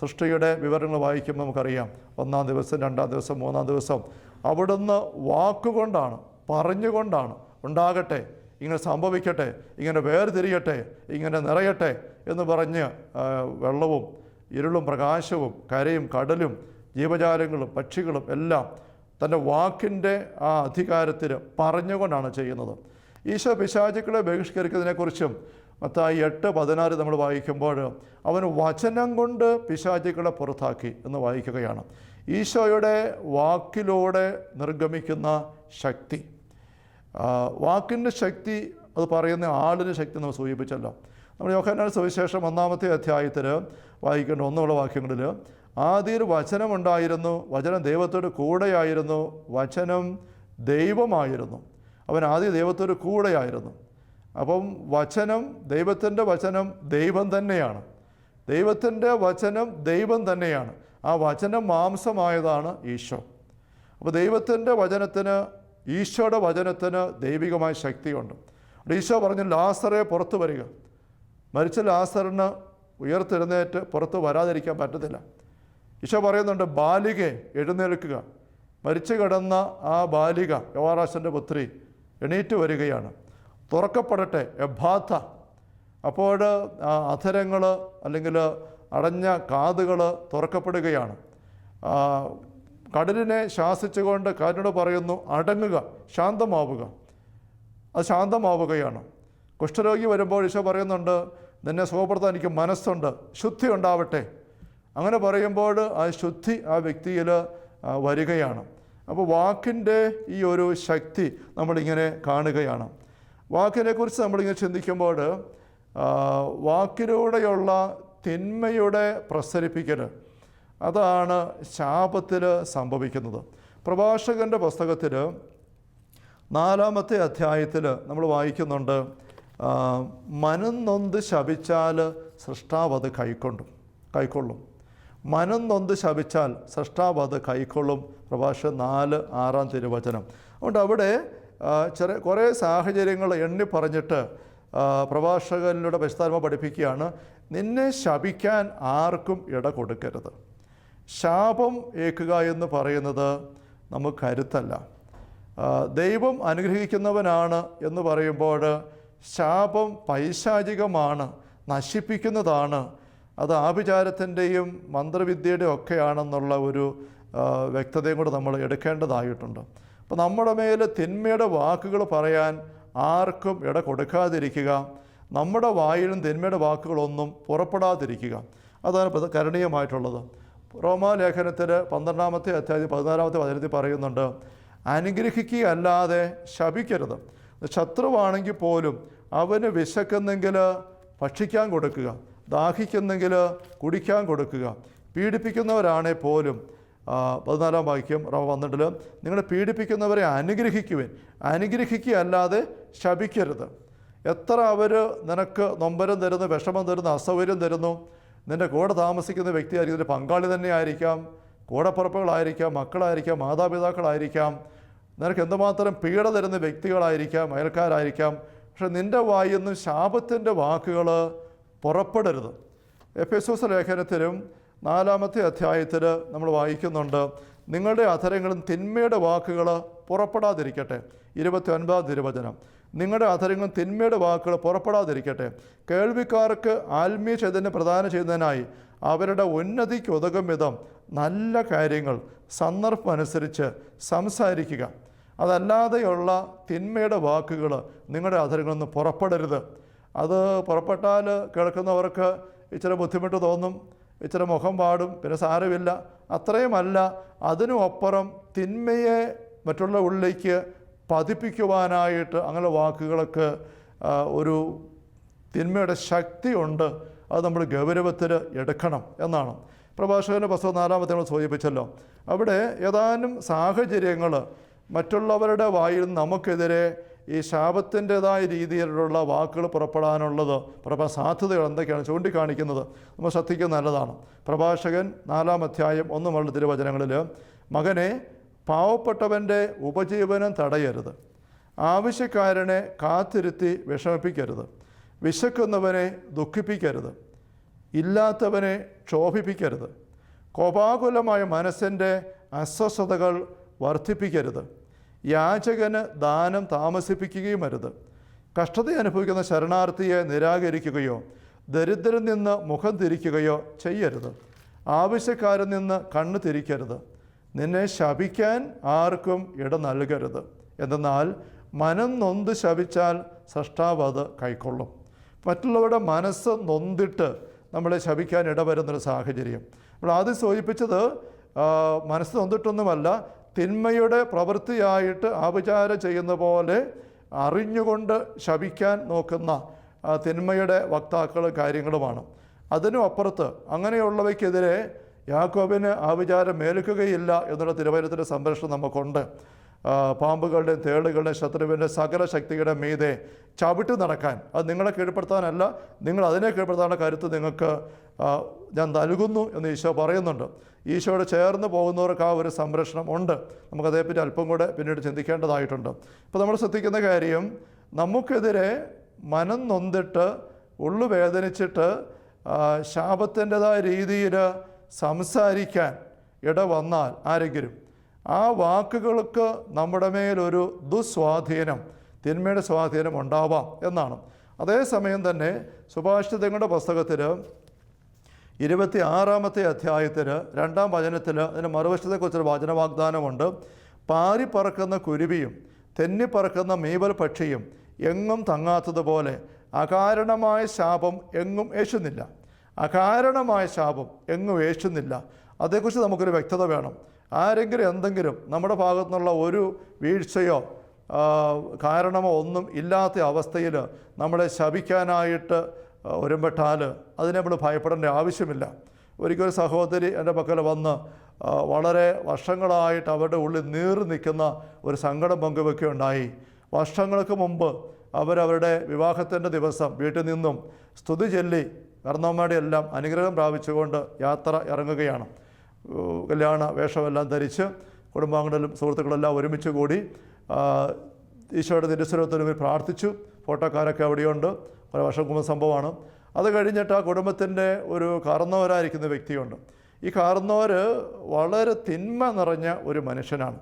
സൃഷ്ടിയുടെ വിവരങ്ങൾ വായിക്കുമ്പോൾ നമുക്കറിയാം. ഒന്നാം ദിവസം രണ്ടാം ദിവസം മൂന്നാം ദിവസം. അവിടുന്ന് വാക്കുകൊണ്ടാണ് പറഞ്ഞുകൊണ്ടാണ് ഉണ്ടാകട്ടെ ഇങ്ങനെ സംഭവിക്കട്ടെ ഇങ്ങനെ വേർതിരിയട്ടെ ഇങ്ങനെ നിറയട്ടെ എന്ന് പറഞ്ഞ് വെള്ളവും ഇരുളും പ്രകാശവും കരയും കടലും ജീവജാലങ്ങളും പക്ഷികളും എല്ലാം തന്റെ വാക്കിന്റെ ആ അധികാരത്തിൽ പറഞ്ഞുകൊണ്ടാണ് ചെയ്യുന്നത്. ഈശോ പിശാചുക്കളെ ബഹിഷ്കരിക്കുന്നതിനെക്കുറിച്ചും മത്തായി എട്ട് പതിനാറ് നമ്മൾ വായിക്കുമ്പോൾ അവൻ വചനം കൊണ്ട് പിശാചികളെ പുറത്താക്കി എന്ന് വായിക്കുകയാണ്. ഈശോയുടെ വാക്കിലൂടെ നിർഗമിക്കുന്ന ശക്തി. വാക്കിന്റെ ശക്തി അത് പറയുന്ന ആളിന്റെ ശക്തി നമ്മൾ സൂചിപ്പിച്ചല്ലോ. നമ്മൾ യോഹന്നാൻ സുവിശേഷം ഒന്നാമത്തെ അധ്യായത്തിൽ വായിക്കേണ്ട ഒന്നുള്ള വാക്യങ്ങളിൽ ആദ്യം വചനമുണ്ടായിരുന്നു വചനം ദൈവത്തോട് കൂടെയായിരുന്നു വചനം ദൈവമായിരുന്നു. അവൻ ആദ്യ ദൈവത്തോട് കൂടെയായിരുന്നു. അപ്പം വചനം ദൈവത്തിന്റെ വചനം ദൈവം തന്നെയാണ്. ദൈവത്തിന്റെ വചനം ദൈവം തന്നെയാണ്. ആ വചനം മാംസമായതാണ് ഈശോ. അപ്പോൾ ദൈവത്തിന്റെ വചനത്തിന് ഈശോയുടെ വചനത്തിന് ദൈവികമായ ശക്തിയുണ്ട്. ഈശോ പറഞ്ഞു ലാസറെ പുറത്തു വരിക. മരിച്ച ലാസറിന് ഉയർത്തെഴുന്നേറ്റ് പുറത്ത് വരാതിരിക്കാൻ പറ്റത്തില്ല. ഈശോ പറയുന്നുണ്ട് ബാലികയെ എഴുന്നേൽക്കുക. മരിച്ചു കിടന്ന ആ ബാലിക യോവാറാശന്റെ പുത്രി എണീറ്റ് വരികയാണ്. തുറക്കപ്പെടട്ടെ എബാത്ത. അപ്പോൾ അധരങ്ങൾ അല്ലെങ്കിൽ അടഞ്ഞ കാതുകൾ തുറക്കപ്പെടുകയാണ്. കടലിനെ ശാസിച്ചുകൊണ്ട് കാറ്റിനോട് പറയുന്നു അടങ്ങുക ശാന്തമാവുക. അത് ശാന്തമാവുകയാണ്. കുഷ്ഠരോഗി വരുമ്പോൾ ഈശോ പറയുന്നുണ്ട് നിന്നെ സുഖപ്പെടുത്താൻ എനിക്ക് മനസ്സുണ്ട് ശുദ്ധി ഉണ്ടാവട്ടെ. അങ്ങനെ പറയുമ്പോൾ ആ ശുദ്ധി ആ വ്യക്തിയിൽ വരികയാണ്. അപ്പോൾ വാക്കിന്റെ ഈ ഒരു ശക്തി നമ്മളിങ്ങനെ കാണുകയാണ്. വാക്കിനെക്കുറിച്ച് നമ്മളിങ്ങനെ ചിന്തിക്കുമ്പോൾ വാക്കിലൂടെയുള്ള തിന്മയുടെ പ്രസരിപ്പിക്കൽ അതാണ് ശാപത്തിൽ സംഭവിക്കുന്നത്. പ്രഭാഷകന്റെ പുസ്തകത്തിൽ നാലാമത്തെ അധ്യായത്തിൽ നമ്മൾ വായിക്കുന്നുണ്ട് ആ, മനം നൊന്ത് ശപിച്ചാൽ സൃഷ്ടാവ് അത് കൈക്കൊണ്ടും കൈക്കൊള്ളും. മനം നൊന്ത് ശപിച്ചാൽ സൃഷ്ടാവ് അത് കൈക്കൊള്ളും. പ്രഭാഷ നാല് ആറാം തിരുവചനം. അതുകൊണ്ട് അവിടെ ചെറിയ കുറേ സാഹചര്യങ്ങൾ എണ്ണി പറഞ്ഞിട്ട് പ്രഭാഷകനിലൂടെ പരിസ്ഥാത്മ പഠിപ്പിക്കുകയാണ് നിന്നെ ശപിക്കാൻ ആർക്കും ഇട കൊടുക്കരുത്. ശാപം ഏക്കുക എന്ന് പറയുന്നത് നമുക്ക് കരുത്തല്ല. ദൈവം അനുഗ്രഹിക്കുന്നവനാണ് എന്ന് പറയുമ്പോൾ ശാപം പൈശാചികമാണ് നശിപ്പിക്കുന്നതാണ്. അത് ആഭിചാരത്തിന്റെയും മന്ത്രവിദ്യയുടെയും ഒക്കെയാണെന്നുള്ള ഒരു വ്യക്തതയും കൂടെ നമ്മൾ എടുക്കേണ്ടതായിട്ടുണ്ട്. അപ്പോൾ നമ്മുടെ മേൽ തിന്മയുടെ വാക്കുകൾ പറയാൻ ആർക്കും ഇട കൊടുക്കാതിരിക്കുക. നമ്മുടെ വായിലും തിന്മയുടെ വാക്കുകളൊന്നും പുറപ്പെടാതിരിക്കുക. അതാണ് കരണീയമായിട്ടുള്ളത്. റോമാലേഖനത്തിൽ പന്ത്രണ്ടാമത്തെ അധ്യായം പതിനാലാമത്തെ വചനത്തിൽ പറയുന്നുണ്ട് അനുഗ്രഹിക്കുകയല്ലാതെ ശപിക്കരുത്. ശത്രുവാണെങ്കിൽ പോലും അവന് വിശക്കുന്നെങ്കിൽ ഭക്ഷിക്കാൻ കൊടുക്കുക. ദാഹിക്കുന്നെങ്കിൽ കുടിക്കാൻ കൊടുക്കുക. പീഡിപ്പിക്കുന്നവരാണെ പോലും പതിനാലാം വാക്യം റവ വന്നിട്ടിൽ നിങ്ങളെ പീഡിപ്പിക്കുന്നവരെ അനുഗ്രഹിക്കുവാൻ. അനുഗ്രഹിക്കുകയല്ലാതെ ശപിക്കരുത്. എത്ര അവർ നിനക്ക് നൊമ്പരം തരുന്നു വിഷമം തരുന്നു അസൗകര്യം തരുന്നു. നിന്റെ കൂടെ താമസിക്കുന്ന വ്യക്തിയായിരിക്കും നിന്റെ പങ്കാളി തന്നെ ആയിരിക്കാം കൂടപ്പുറപ്പുകളായിരിക്കാം മക്കളായിരിക്കാം മാതാപിതാക്കളായിരിക്കാം. നിനക്ക് എന്തുമാത്രം പീഡ തരുന്ന വ്യക്തികളായിരിക്കാം അയൽക്കാരായിരിക്കാം. പക്ഷെ നിന്റെ വായിൽ ശാപത്തിന്റെ വാക്കുകൾ പുറപ്പെടരുത്. എഫ് എസ് ലേഖനത്തിലും നാലാമത്തെ അധ്യായത്തിൽ നമ്മൾ വായിക്കുന്നുണ്ട് നിങ്ങളുടെ അധരങ്ങളും തിന്മയുടെ വാക്കുകൾ പുറപ്പെടാതിരിക്കട്ടെ. ഇരുപത്തി ഒൻപതാം തിരുവചനം. നിങ്ങളുടെ അധരങ്ങളും തിന്മയുടെ വാക്കുകൾ പുറപ്പെടാതിരിക്കട്ടെ. കേൾവിക്കാർക്ക് ആത്മീയ ചൈതന്യം പ്രദാനം ചെയ്യുന്നതിനായി അവരുടെ ഉന്നതിക്ക് ഉതകും വിധം നല്ല കാര്യങ്ങൾ സന്ദർഭം അനുസരിച്ച് സംസാരിക്കുക. അതല്ലാതെയുള്ള തിന്മയുടെ വാക്കുകൾ നിങ്ങളുടെ അധരങ്ങളിൽ നിന്ന് പുറപ്പെടരുത്. അത് പുറപ്പെട്ടാൽ കേൾക്കുന്നവർക്ക് ഇച്ചിരി ബുദ്ധിമുട്ട് തോന്നും. ഇച്ചിരി മുഖം പാടും പിന്നെ സാരമില്ല. അത്രയുമല്ല അതിനും അപ്പുറം തിന്മയെ മറ്റുള്ള ഉള്ളിലേക്ക് പതിപ്പിക്കുവാനായിട്ട് അങ്ങനെ വാക്കുകളൊക്കെ ഒരു തിന്മയുടെ ശക്തിയുണ്ട്. അത് നമ്മൾ ഗൗരവത്തിൽ എടുക്കണം എന്നാണ്. പ്രഭാഷകന്റെ പുസ്തകം നാലാമത്തെ നമ്മൾ സൂചിപ്പിച്ചല്ലോ. അവിടെ ഏതാനും സാഹചര്യങ്ങൾ മറ്റുള്ളവരുടെ വായിൽ നമുക്കെതിരെ ഈ ശാപത്തിന്റെതായ രീതിയിലുള്ള വാക്കുകൾ പുറപ്പെടാനുള്ളത് പ്രഭ സാധ്യതകൾ എന്തൊക്കെയാണ് ചൂണ്ടിക്കാണിക്കുന്നത്? നമ്മൾ ശ്രദ്ധിക്കുന്നത് നല്ലതാണ്. പ്രഭാഷകൻ നാലാം അധ്യായം ഒന്ന് തിരുവചനങ്ങളിൽ മകനെ പാവപ്പെട്ടവന്റെ ഉപജീവനം തടയരുത്. ആവശ്യക്കാരനെ കാത്തിരുത്തി വിഷമിപ്പിക്കരുത്. വിശക്കുന്നവനെ ദുഃഖിപ്പിക്കരുത്. ഇല്ലാത്തവനെ ക്ഷോഭിപ്പിക്കരുത്. കോപാകുലമായ മനസ്സിന്റെ അസ്വസ്ഥതകൾ വർദ്ധിപ്പിക്കരുത്. യാചകന് ദാനം താമസിപ്പിക്കുകയും അരുത്. കഷ്ടത അനുഭവിക്കുന്ന ശരണാർത്ഥിയെ നിരാകരിക്കുകയോ ദരിദ്രൻ നിന്ന് മുഖം തിരിക്കുകയോ ചെയ്യരുത്. ആവശ്യക്കാരിൽ നിന്ന് കണ്ണ് തിരിക്കരുത്. നിന്നെ ശപിക്കാൻ ആർക്കും ഇട നൽകരുത്. എന്തെന്നാൽ മനം നൊന്ത് ശപിച്ചാൽ സൃഷ്ടാവ് അത് കൈക്കൊള്ളും. മറ്റുള്ളവരുടെ മനസ്സ് നൊന്തിട്ട് നമ്മളെ ശപിക്കാൻ ഇടവരുന്നൊരു സാഹചര്യം. നമ്മൾ ആദ്യം സൂചിപ്പിച്ചത് മനസ്സ് നൊന്തിട്ടൊന്നുമല്ല തിന്മയുടെ പ്രവൃത്തിയായിട്ട് ആപചാരം ചെയ്യുന്ന പോലെ അറിഞ്ഞുകൊണ്ട് ശപിക്കാൻ നോക്കുന്ന തിന്മയുടെ വക്താക്കളും കാര്യങ്ങളുമാണ്. അതിനും അപ്പുറത്ത് അങ്ങനെയുള്ളവയ്ക്കെതിരെ യാക്കോബിന് ആവിചാരം മേൽക്കുകയില്ല എന്നുള്ള തിരുവനന്തപുരത്തിന്റെ സംരക്ഷണം നമുക്കുണ്ട്. ആ, പാമ്പുകളുടെയും തേളുകളുടെയും ശത്രുവിന്റെ സകല ശക്തിയുടെ മീതെ ചവിട്ടു നടക്കാൻ. അത് നിങ്ങളെ കീഴ്പ്പെടുത്താനല്ല നിങ്ങൾ അതിനെ കീഴ്പ്പെടുത്താനുള്ള കരുത്ത് നിങ്ങൾക്ക് ഞാൻ നൽകുന്നു എന്ന് ഈശോ പറയുന്നുണ്ട്. ഈശോയോട് ചേർന്ന് പോകുന്നവർക്ക് ആ ഒരു സംരക്ഷണം ഉണ്ട്. നമുക്കതേപ്പറ്റി അല്പം കൂടെ പിന്നീട് ചിന്തിക്കേണ്ടതായിട്ടുണ്ട്. ഇപ്പോൾ നമ്മൾ ശ്രദ്ധിക്കുന്ന കാര്യം നമുക്കെതിരെ മനം നൊന്തിട്ട് ഉള്ളു വേദനിച്ചിട്ട് ശാപത്തിന്റെതായ രീതിയിൽ സംസാരിക്കാൻ ഇട വന്നാൽ ആരെങ്കിലും ആ വാക്കുകൾക്ക് നമ്മുടെ മേലൊരു ദുസ്വാധീനം തിന്മയുടെ സ്വാധീനം ഉണ്ടാവാം എന്നാണ്. അതേസമയം തന്നെ സുഭാഷിതങ്ങളുടെ പുസ്തകത്തിൽ ഇരുപത്തി ആറാമത്തെ അധ്യായത്തിൽ രണ്ടാം വചനത്തിൽ അതിന്റെ മറുവശത്തെക്കുറിച്ചൊരു വചന വാഗ്ദാനമുണ്ട് പാറിപ്പറക്കുന്ന കുരുവിയും തെന്നിപ്പറക്കുന്ന മീവൽ പക്ഷിയും എങ്ങും തങ്ങാത്തതുപോലെ അകാരണമായ ശാപം എങ്ങും ഏശുന്നില്ല. അകാരണമായ ശാപം എങ്ങും ഏശുന്നില്ല. അതേക്കുറിച്ച് നമുക്കൊരു വ്യക്തത വേണം. ആരെങ്കിലും എന്തെങ്കിലും നമ്മുടെ ഭാഗത്തുനിന്നുള്ള ഒരു വീഴ്ചയോ കാരണമോ ഒന്നും ഇല്ലാത്ത അവസ്ഥയിൽ നമ്മളെ ശപിക്കാനായിട്ട് ഒരുമ്പെട്ടാൽ അതിനെ നമ്മൾ ഭയപ്പെടേണ്ട ആവശ്യമില്ല. ഒരിക്കൽ സഹോദരി എന്റെ പക്കൽ വന്ന് വളരെ വർഷങ്ങളായിട്ട് അവരുടെ ഉള്ളിൽ നീറി നിൽക്കുന്ന ഒരു സങ്കടം പങ്കുവെക്കുകയുണ്ടായി വർഷങ്ങൾക്ക് മുമ്പ് അവരവരുടെ വിവാഹത്തിന്റെ ദിവസം വീട്ടിൽ നിന്നും സ്തുതി ചൊല്ലി കർണവന്മാരുടെ എല്ലാം അനുഗ്രഹം പ്രാപിച്ചുകൊണ്ട് യാത്ര ഇറങ്ങുകയാണ്. കല്യാണ വേഷമെല്ലാം ധരിച്ച് കുടുംബാംഗങ്ങളും സുഹൃത്തുക്കളെല്ലാം ഒരുമിച്ച് കൂടി ഈശോയുടെ തിരുസ്വരത്തിന് പ്രാർത്ഥിച്ചു. ഫോട്ടോക്കാരൊക്കെ അവിടെയുണ്ട്. പല വർഷം കുമ്പ സംഭവമാണ്. അത് കഴിഞ്ഞിട്ട് ആ കുടുംബത്തിന്റെ ഒരു കാർന്നവരായിരിക്കുന്ന വ്യക്തിയുണ്ട്. ഈ കാർന്നവർ വളരെ തിന്മ നിറഞ്ഞ ഒരു മനുഷ്യനാണ്.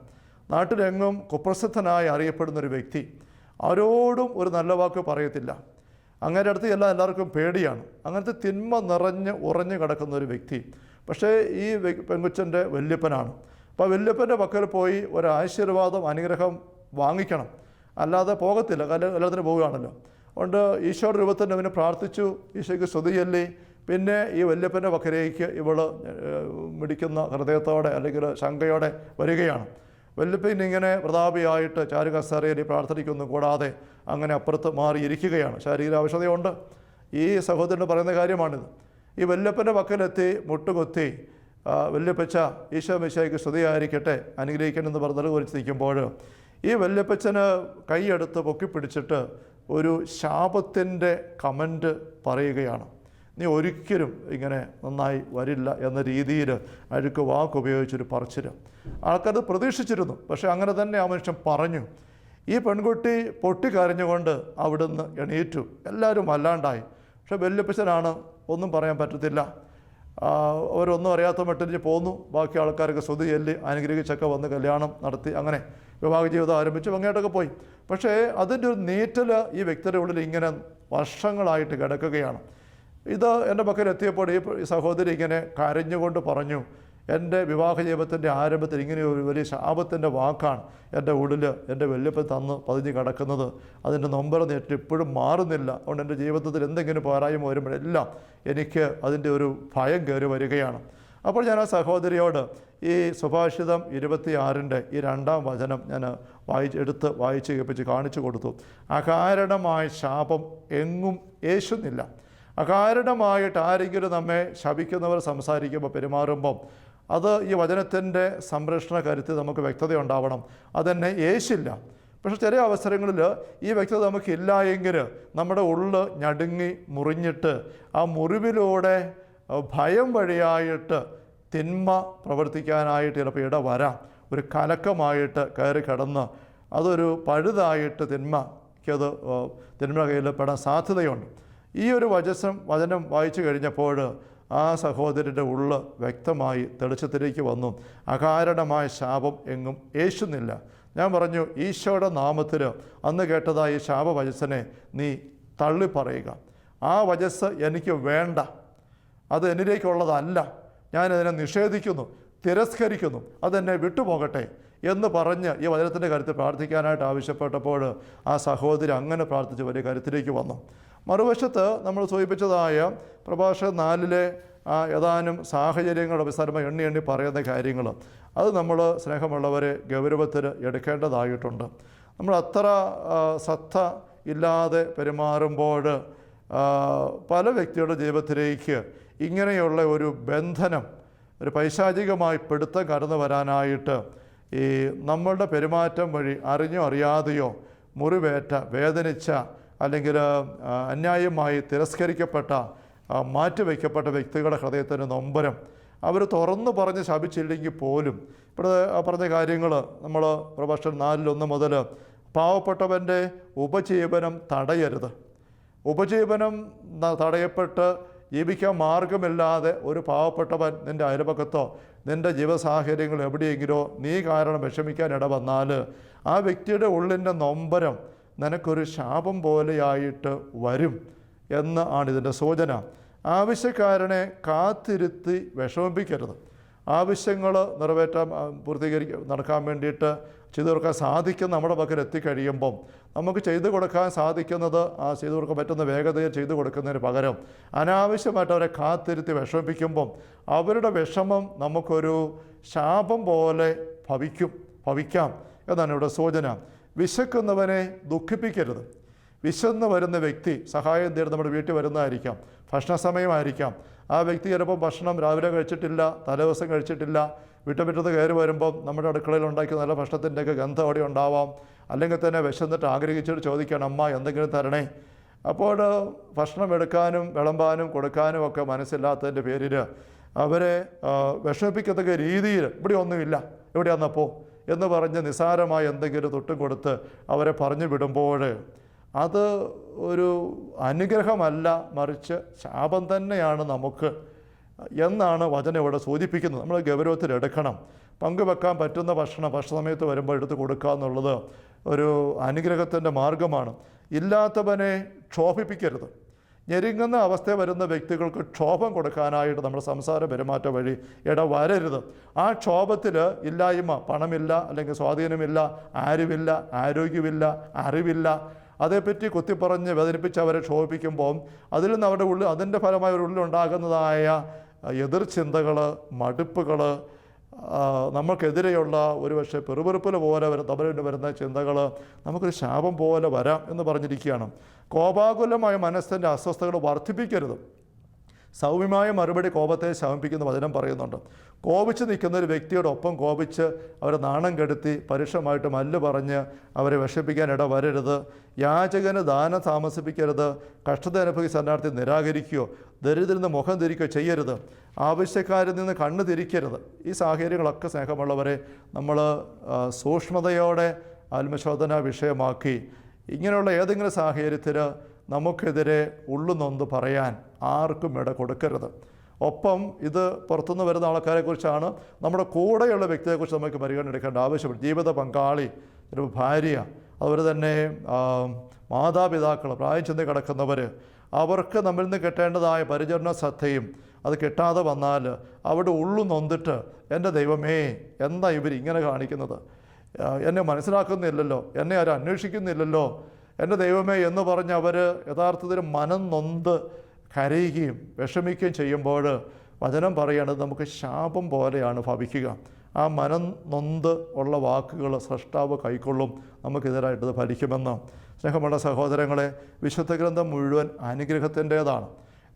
നാട്ടിലെങ്ങും കുപ്രസിദ്ധനായി അറിയപ്പെടുന്ന ഒരു വ്യക്തി. ആരോടും ഒരു നല്ല വാക്ക് പറയത്തില്ല. അങ്ങനെ അടുത്ത് എല്ലാം എല്ലാവർക്കും പേടിയാണ്. അങ്ങനത്തെ തിന്മ നിറഞ്ഞ് ഉറഞ്ഞു കിടക്കുന്ന ഒരു വ്യക്തി. പക്ഷേ ഈ പെങ്കുച്ചന്റെ വല്യപ്പനാണ്. അപ്പോൾ വല്യപ്പന്റെ പക്കൽ പോയി ഒരു ആശീർവാദം അനുഗ്രഹം വാങ്ങിക്കണം. അല്ലാതെ പോകത്തില്ല. കല്യാ കല്യാണത്തിന് പോവുകയാണല്ലോ. അതുകൊണ്ട് ഈശോ രൂപത്തിൽ അവന് പ്രാർത്ഥിച്ചു. ഈശോയ്ക്ക് സ്തുതി ചൊല്ലി പിന്നെ ഈ വല്യപ്പന്റെ പക്കലേക്ക് ഇവൾ മിടിക്കുന്ന ഹൃദയത്തോടെ അല്ലെങ്കിൽ ശങ്കയോടെ വരികയാണ്. വല്യപ്പൻ ഇങ്ങനെ പ്രതാപിയായിട്ട് ചാരുകസേരയിൽ പ്രാർത്ഥനയ്ക്കൊന്നും കൂടാതെ അങ്ങനെ അപ്പുറത്ത് മാറിയിരിക്കുകയാണ്. ശാരീരിക ആവശ്യതയുണ്ട് ഈ സഹോദരന് പറയുന്ന കാര്യമാണിത്. ഈ വല്യപ്പന്റെ പക്കലെത്തി മുട്ടുകൊത്തി വല്യപ്പച്ച ഈശോ മിശായിക്ക് സ്തുതിയായിരിക്കട്ടെ അനുഗ്രഹിക്കണമെന്ന് പറഞ്ഞത് കുറിച്ച് നിൽക്കുമ്പോൾ ഈ വല്യപ്പച്ചന് കൈയെടുത്ത് പൊക്കിപ്പിടിച്ചിട്ട് ഒരു ശാപത്തിന്റെ കമന്റ് പറയുകയാണ്. നീ ഒരിക്കലും ഇങ്ങനെ നന്നായി വരില്ല എന്ന രീതിയിൽ അഴുക്ക് വാക്ക് ഉപയോഗിച്ചൊരു പറച്ചിൽ ആൾക്കാരത് പ്രതീക്ഷിച്ചിരുന്നു പക്ഷേ അങ്ങനെ തന്നെ ആ മനുഷ്യൻ പറഞ്ഞു. ഈ പെൺകുട്ടി പൊട്ടിക്കരഞ്ഞുകൊണ്ട് അവിടുന്ന് എണീറ്റു. എല്ലാവരും വല്ലാണ്ടായി പക്ഷേ വല്യപ്പച്ചനാണ് ഒന്നും പറയാൻ പറ്റത്തില്ല. അവരൊന്നും അറിയാത്ത മട്ടിരിഞ്ഞ് പോന്നു. ബാക്കി ആൾക്കാരൊക്കെ ശ്രുതി ചൊല്ലി അനുഗ്രഹിച്ചൊക്കെ വന്ന് കല്യാണം നടത്തി അങ്ങനെ വിവാഹ ജീവിതം ആരംഭിച്ചു അങ്ങോട്ടൊക്കെ പോയി. പക്ഷേ അതിന്റെ ഒരു നീറ്റൽ ഈ വ്യക്തിയുടെ ഉള്ളിൽ ഇങ്ങനെ വർഷങ്ങളായിട്ട് കിടക്കുകയാണ്. ഇത് എന്റെ ഈ ഈ സഹോദരി ഇങ്ങനെ കരഞ്ഞുകൊണ്ട് പറഞ്ഞു എന്റെ വിവാഹ ജീവിതത്തിന്റെ ആരംഭത്തിൽ ഇങ്ങനെ ഒരു വലിയ ശാപത്തിന്റെ വാക്കാണ് എന്റെ ഉള്ളിൽ എന്റെ വല്യപ്പൻ തന്ന് പതിഞ്ഞ് കിടക്കുന്നത്. അതിന്റെ നൊമ്പര നേരിട്ട് ഇപ്പോഴും മാറുന്നില്ല. അതുകൊണ്ട് എന്റെ ജീവിതത്തിൽ എന്തെങ്കിലും പോരായ്മ വരുമ്പോഴെല്ലാം എനിക്ക് അതിന്റെ ഒരു ഭയം കയറി വരികയാണ്. അപ്പോൾ ഞാൻ ആ സഹോദരിയോട് ഈ സുഭാഷിതം ഇരുപത്തിയാറിന്റെ ഈ രണ്ടാം വചനം ഞാൻ വായിച്ച് എടുത്ത് വായിച്ച് കേൾപ്പിച്ച് കാണിച്ചു കൊടുത്തു. അകാരണമായ ശാപം എങ്ങും യേശുന്നില്ല അകാരണമായിട്ട് ആരെങ്കിലും നമ്മെ ശപിക്കുന്നവർ സംസാരിക്കുമ്പോൾ പെരുമാറുമ്പം അത് ഈ വചനത്തിന്റെ സംരക്ഷണ കാര്യത്തിൽ നമുക്ക് വ്യക്തത ഉണ്ടാവണം. അതെന്നെ യേശില്ല പക്ഷേ ചില അവസരങ്ങളിൽ ഈ വ്യക്തത നമുക്കില്ല എങ്കിൽ നമ്മുടെ ഉള്ള് ഞടുങ്ങി മുറിഞ്ഞിട്ട് ആ മുറിവിലൂടെ ഭയം വഴിയായിട്ട് തിന്മ പ്രവർത്തിക്കാനായിട്ട് ചിലപ്പോൾ ഇട വരാം. ഒരു കലക്കമായിട്ട് കയറി കിടന്ന് അതൊരു പഴുതായിട്ട് തിന്മയ്ക്കത് തിന്മ കയ്യിൽ പെടാൻ സാധ്യതയുണ്ട്. ഈ ഒരു വചസം വചനം വായിച്ചു കഴിഞ്ഞപ്പോൾ ആ സഹോദരന്റെ ഉള്ള് വ്യക്തമായി തെളിച്ചത്തിലേക്ക് വന്നു. അകാരണമായ ശാപം എങ്ങും യേശുന്നില്ല ഞാൻ പറഞ്ഞു ഈശോയുടെ നാമത്തിൽ അന്ന് കേട്ടതായ ഈ ശാപവചസനെ നീ തള്ളിപ്പറയുക. ആ വചസ് എനിക്ക് വേണ്ട. അത് എന്നിലേക്കുള്ളതല്ല. ഞാനതിനെ നിഷേധിക്കുന്നു തിരസ്കരിക്കുന്നു അതെന്നെ വിട്ടുപോകട്ടെ എന്ന് പറഞ്ഞ് ഈ വചനത്തിന്റെ കാര്യത്തിൽ പ്രാർത്ഥിക്കാനായിട്ട് ആവശ്യപ്പെട്ടപ്പോൾ ആ സഹോദരി അങ്ങനെ പ്രാർത്ഥിച്ച് വലിയ കരുത്തിലേക്ക് വന്നു. മറുവശത്ത് നമ്മൾ സൂചിപ്പിച്ചതായ പ്രഭാഷക നാലിലെ ഏതാനും സാഹചര്യങ്ങളുടെ വിസ്താരമായി എണ്ണി എണ്ണി പറയുന്ന കാര്യങ്ങൾ. അത് നമ്മൾ സ്നേഹമുള്ളവരെ ഗൗരവത്തിൽ എടുക്കേണ്ടതായിട്ടുണ്ട്. നമ്മൾ അത്ര സത്ത ഇല്ലാതെ പെരുമാറുമ്പോൾ പല വ്യക്തികളുടെ ജീവിതത്തിലേക്ക് ഇങ്ങനെയുള്ള ഒരു ബന്ധനം ഒരു പൈശാചികമായി പിടുത്തം കടന്നു വരാനായിട്ട് ഈ നമ്മളുടെ പെരുമാറ്റം വഴി അറിഞ്ഞോ അറിയാതെയോ മുറിവേറ്റ വേദനിച്ച അല്ലെങ്കിൽ അന്യായമായി തിരസ്കരിക്കപ്പെട്ട മാറ്റി മാറ്റിവെക്കപ്പെട്ട വ്യക്തികളുടെ ഹൃദയത്തിന് നൊമ്പരം അവർ തുറന്നു പറഞ്ഞ് ശപിച്ചില്ലെങ്കിൽ പോലും. ഇവിടെ പറഞ്ഞ കാര്യങ്ങൾ നമ്മൾ പ്രഭാഷണം നാലിലൊന്ന് മുതൽ പാവപ്പെട്ടവന്റെ ഉപജീവനം തടയരുത്. ഉപജീവനം തടയപ്പെട്ട് ജീവിക്കാൻ മാർഗമില്ലാതെ ഒരു പാവപ്പെട്ടവൻ നിന്റെ അയൽപക്കത്തോ നിന്റെ ജീവസാഹചര്യങ്ങൾ എവിടെയെങ്കിലോ നീ കാരണം വിഷമിക്കാൻ ഇട വന്നാൽ ആ വ്യക്തിയുടെ ഉള്ളിന്റെ നൊമ്പരം നിനക്കൊരു ശാപം പോലെയായിട്ട് വരും എന്ന് ആണ് ഇതിന്റെ സൂചന. ആവശ്യക്കാരനെ കാത്തിരുത്തി വിഷമിപ്പിക്കരുത്. ആവശ്യങ്ങൾ നിറവേറ്റാൻ പൂർത്തീകരിക്ക നടക്കാൻ വേണ്ടിയിട്ട് ചെയ്തു കൊടുക്കാൻ സാധിക്കുന്ന നമ്മുടെ പക്കൽ എത്തിക്കഴിയുമ്പം നമുക്ക് ചെയ്തു കൊടുക്കാൻ സാധിക്കുന്നത് ആ ചെയ്തു കൊടുക്കാൻ പറ്റുന്ന വേഗതയിൽ ചെയ്തു കൊടുക്കുന്നതിന് പകരം അനാവശ്യമായിട്ട് അവരെ കാത്തിരുത്തി വിഷമിപ്പിക്കുമ്പം അവരുടെ വിഷമം നമുക്കൊരു ശാപം പോലെ ഭവിക്കും ഭവിക്കാം എന്നാണ് ഇവിടെ സൂചന. വിശക്കുന്നവനെ ദുഃഖിപ്പിക്കരുത്. വിശന്ന് വരുന്ന വ്യക്തി സഹായം തേടി നമ്മുടെ വീട്ടിൽ വരുന്നതായിരിക്കാം. ഭക്ഷണ സമയമായിരിക്കാം. ആ വ്യക്തി ചിലപ്പോൾ ഭക്ഷണം രാവിലെ കഴിച്ചിട്ടില്ല തലേദിവസം കഴിച്ചിട്ടില്ല. വീട്ടുമുറ്റത്ത് കയറി വരുമ്പം നമ്മുടെ അടുക്കളയിൽ ഉണ്ടാക്കിയ നല്ല ഭക്ഷണത്തിന്റെയൊക്കെ ഗന്ധം അവിടെ ഉണ്ടാവാം. അല്ലെങ്കിൽ തന്നെ വിശന്നിട്ട് ആഗ്രഹിച്ചിട്ട് ചോദിക്കണം അമ്മ എന്തെങ്കിലും തരണേ? അപ്പോൾ ഭക്ഷണം എടുക്കാനും വിളമ്പാനും കൊടുക്കാനും ഒക്കെ മനസ്സില്ലാത്തതിന്റെ പേരിൽ അവരെ വിഷമിപ്പിക്കത്തക്ക രീതിയിൽ ഇവിടെ ഒന്നുമില്ല. എവിടെയാന്നപ്പോ എന്ന് പറഞ്ഞ് നിസാരമായ എന്തെങ്കിലും തൊട്ടും കൊടുത്ത് അവരെ പറഞ്ഞു വിടുമ്പോൾ അത് ഒരു അനുഗ്രഹമല്ല മറിച്ച് ശാപം തന്നെയാണ് നമുക്ക് എന്നാണ് വചനം ഇവിടെ സൂചിപ്പിക്കുന്നത്. നമ്മൾ ഗൗരവത്തിൽ എടുക്കണം. പങ്കുവെക്കാൻ പറ്റുന്ന ഭക്ഷണം ഭക്ഷണ സമയത്ത് വരുമ്പോൾ എടുത്ത് കൊടുക്കുക എന്നുള്ളത് ഒരു അനുഗ്രഹത്തിന്റെ മാർഗമാണ്. ഇല്ലാത്തവനെ ക്ഷോഭിപ്പിക്കരുത്. ഞെരുങ്ങുന്ന അവസ്ഥ വരുന്ന വ്യക്തികൾക്ക് ക്ഷോഭം കൊടുക്കാനായിട്ട് നമ്മുടെ സംസാര പെരുമാറ്റ വഴി ഇടവരരുത്. ആ ക്ഷോഭത്തിൽ ഇല്ലായ്മ പണമില്ല അല്ലെങ്കിൽ സ്വാധീനമില്ല ആരുമില്ല ആരോഗ്യമില്ല അറിവില്ല അതേപ്പറ്റി കുത്തിപ്പറഞ്ഞ് വേദനിപ്പിച്ച് അവരെ ക്ഷോഭിക്കുമ്പോൾ അതിൽ നിന്ന് അവരുടെ ഉള്ളിൽ അതിന്റെ ഫലമായി അവരുടെ ഉള്ളിലുണ്ടാകുന്നതായ എതിർ ചിന്തകൾ മടുപ്പുകൾ നമുക്കെതിരെയുള്ള ഒരു പക്ഷേ പെറുപെറുപ്പിൽ പോലെ വരും തമിഴിന് വരുന്ന ചിന്തകൾ നമുക്കൊരു ശാപം പോലെ വരാം എന്ന് പറഞ്ഞിരിക്കുകയാണ്. കോപാകുലമായ മനസ്സിന്റെ അസ്വസ്ഥതകൾ വർദ്ധിപ്പിക്കരുത്. സൗമ്യമായ മറുപടി കോപത്തെ ശമിപ്പിക്കുന്ന വചനം പറയുന്നുണ്ട്. കോപിച്ച് നിൽക്കുന്ന ഒരു വ്യക്തിയുടെ ഒപ്പം കോപിച്ച് അവരെ നാണം കെടുത്തി പരുഷമായിട്ട് മല്ല് പറഞ്ഞ് അവരെ വിഷമിപ്പിക്കാൻ ഇട വരരുത്. യാചകന് ദാനം താമസിപ്പിക്കരുത്. കഷ്ടത അനുഭവിക്കുന്ന ശരണാർത്ഥി നിരാകരിക്കുകയോ ദരിദ്രന് മുഖം തിരിക്കുകയോ ചെയ്യരുത്. ആവശ്യക്കാരിൽ നിന്ന് കണ്ണ് തിരിക്കരുത്. ഈ സാഹചര്യങ്ങളൊക്കെ സ്നേഹമുള്ളവരെ നമ്മൾ സൂക്ഷ്മതയോടെ ആത്മശോധന വിഷയമാക്കി ഇങ്ങനെയുള്ള ഏതെങ്കിലും സാഹചര്യത്തിൽ നമുക്കെതിരെ ഉള്ളുനൊന്ന് പറയാൻ ആർക്കും ഇട കൊടുക്കരുത്. ഒപ്പം ഇത് പുറത്തുനിന്ന് വരുന്ന ആൾക്കാരെക്കുറിച്ചാണ് നമ്മുടെ കൂടെയുള്ള വ്യക്തിയെക്കുറിച്ച് നമുക്ക് പരിഗണന ആവശ്യമുണ്ട്. ജീവിത പങ്കാളി ഒരു ഭാര്യ അതുപോലെ തന്നെ മാതാപിതാക്കൾ പ്രായം ചെന്ന് കിടക്കുന്നവർ അവർക്ക് നമ്മിൽ നിന്ന് കിട്ടേണ്ടതായ പരിചരണ ശ്രദ്ധയും അത് കിട്ടാതെ വന്നാൽ അവിടെ ഉള്ളു നൊന്നിട്ട് എന്റെ ദൈവമേ എന്താ ഇവർ ഇങ്ങനെ കാണിക്കുന്നത്? എന്നെ മനസ്സിലാക്കുന്നില്ലല്ലോ എന്നെ ആരും അന്വേഷിക്കുന്നില്ലല്ലോ. എന്റെ ദൈവമേ എന്ന് പറഞ്ഞ് അവർ യഥാർത്ഥത്തിൽ മനം നൊന്ത് കരയുകയും വിഷമിക്കുകയും ചെയ്യുമ്പോൾ വചനം പറയുകയാണത് നമുക്ക് ശാപം പോലെയാണ് ഭവിക്കുക. ആ മനം നൊന്ത് ഉള്ള വാക്കുകൾ സൃഷ്ടാവ് കൈക്കൊള്ളും നമുക്കെതിരായിട്ടത് ഫലിക്കുമെന്ന്. സ്നേഹമുള്ള സഹോദരങ്ങളെ വിശുദ്ധ ഗ്രന്ഥം മുഴുവൻ അനുഗ്രഹത്തിന്റേതാണ്.